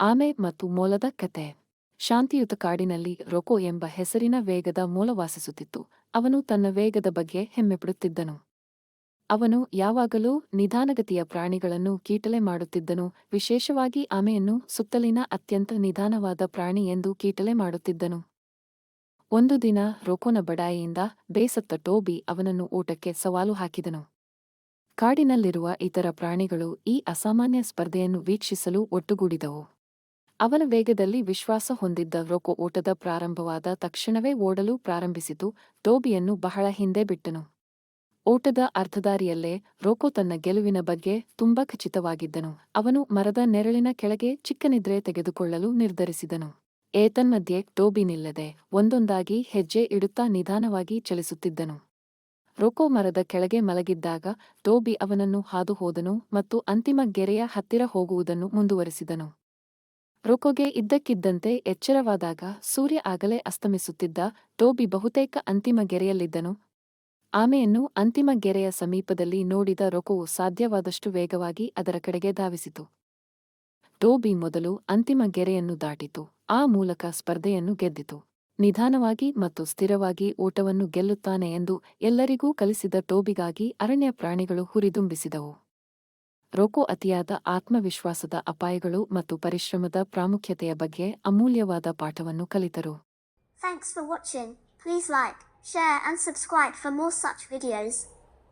ಆಮೆ ಮತ್ತು ಮೊಲದ ಕತೆ ಶಾಂತಿಯುತ ಕಾಡಿನಲ್ಲಿ ರೊಕೊ ಎಂಬ ಹೆಸರಿನ ವೇಗದ ಮೂಲ ವಾಸಿಸುತ್ತಿತ್ತು. ಅವನು ತನ್ನ ವೇಗದ ಬಗ್ಗೆ ಹೆಮ್ಮೆಪಡುತ್ತಿದ್ದನು. ಅವನು ಯಾವಾಗಲೂ ನಿಧಾನಗತಿಯ ಪ್ರಾಣಿಗಳನ್ನು ಕೀಟಲೆ ಮಾಡುತ್ತಿದ್ದನು. ವಿಶೇಷವಾಗಿ ಆಮೆಯನ್ನು ಸುತ್ತಲಿನ ಅತ್ಯಂತ ನಿಧಾನವಾದ ಪ್ರಾಣಿ ಎಂದು ಕೀಟಲೆ ಮಾಡುತ್ತಿದ್ದನು. ಒಂದು ದಿನ ರೊಕೊನ ಬಡಾಯಿಯಿಂದ ಬೇಸತ್ತ ಟೋಬಿ ಅವನನ್ನು ಊಟಕ್ಕೆ ಸವಾಲು ಹಾಕಿದನು. ಕಾಡಿನಲ್ಲಿರುವ ಇತರ ಪ್ರಾಣಿಗಳು ಈ ಅಸಾಮಾನ್ಯ ಸ್ಪರ್ಧೆಯನ್ನು ವೀಕ್ಷಿಸಲು ಒಟ್ಟುಗೂಡಿದವು. ಅವನ ವೇಗದಲ್ಲಿ ವಿಶ್ವಾಸ ಹೊಂದಿದ್ದ ರೊಕೊ ಓಟದ ಪ್ರಾರಂಭವಾದ ತಕ್ಷಣವೇ ಓಡಲು ಪ್ರಾರಂಭಿಸಿತು, ಟೋಬಿಯನ್ನು ಬಹಳ ಹಿಂದೆ ಬಿಟ್ಟನು. ಓಟದ ಅರ್ಧದಾರಿಯಲ್ಲೇ ರೋಕೋ ತನ್ನ ಗೆಲುವಿನ ಬಗ್ಗೆ ತುಂಬಾ ಖಚಿತವಾಗಿದ್ದನು. ಅವನು ಮರದ ನೆರಳಿನ ಕೆಳಗೆ ಚಿಕ್ಕ ನಿದ್ರೆ ತೆಗೆದುಕೊಳ್ಳಲು ನಿರ್ಧರಿಸಿದನು. ಏತನ್ಮಧ್ಯೆ ಟೋಬಿ ನಿಲ್ಲದೆ ಒಂದೊಂದಾಗಿ ಹೆಜ್ಜೆ ಇಡುತ್ತಾ ನಿಧಾನವಾಗಿ ಚಲಿಸುತ್ತಿದ್ದನು. ರೋಕೋ ಮರದ ಕೆಳಗೆ ಮಲಗಿದ್ದಾಗ ಟೋಬಿ ಅವನನ್ನು ಹಾದುಹೋದನು ಮತ್ತು ಅಂತಿಮ ಗೆರೆಯ ಹತ್ತಿರ ಹೋಗುವುದನ್ನು ಮುಂದುವರೆಸಿದನು. ರೋಕೋಗೆ ಇದ್ದಕ್ಕಿದ್ದಂತೆ ಎಚ್ಚರವಾದಾಗ ಸೂರ್ಯ ಆಗಲೇ ಅಸ್ತಮಿಸುತ್ತಿದ್ದ ಟೋಬಿ ಬಹುತೇಕ ಅಂತಿಮ ಗೆರೆಯಲ್ಲಿದ್ದನು. ಆಮೆಯನ್ನು ಅಂತಿಮ ಗೆರೆಯ ಸಮೀಪದಲ್ಲಿ ನೋಡಿದ ರೊಕೊವು ಸಾಧ್ಯವಾದಷ್ಟು ವೇಗವಾಗಿ ಅದರ ಕಡೆಗೆ ಧಾವಿಸಿತು. ಟೋಬಿ ಮೊದಲು ಅಂತಿಮ ಗೆರೆಯನ್ನು ದಾಟಿತು, ಆ ಮೂಲಕ ಸ್ಪರ್ಧೆಯನ್ನು ಗೆದ್ದಿತು. ನಿಧಾನವಾಗಿ ಮತ್ತು ಸ್ಥಿರವಾಗಿ ಓಟವನ್ನು ಗೆಲ್ಲುತ್ತಾನೆ ಎಂದು ಎಲ್ಲರಿಗೂ ಕಲಿಸಿದ ಟೋಬಿಗಾಗಿ ಅರಣ್ಯ ಪ್ರಾಣಿಗಳು ಹುರಿದುಂಬಿಸಿದವು. ರೋಕೋ ಅತಿಯಾದ ಆತ್ಮವಿಶ್ವಾಸದ ಅಪಾಯಗಳು ಮತ್ತು ಪರಿಶ್ರಮದ ಪ್ರಾಮುಖ್ಯತೆಯ ಬಗ್ಗೆ ಅಮೂಲ್ಯವಾದ ಪಾಠವನ್ನು ಕಲಿತರು. Thanks for watching please like share and subscribe for more such videos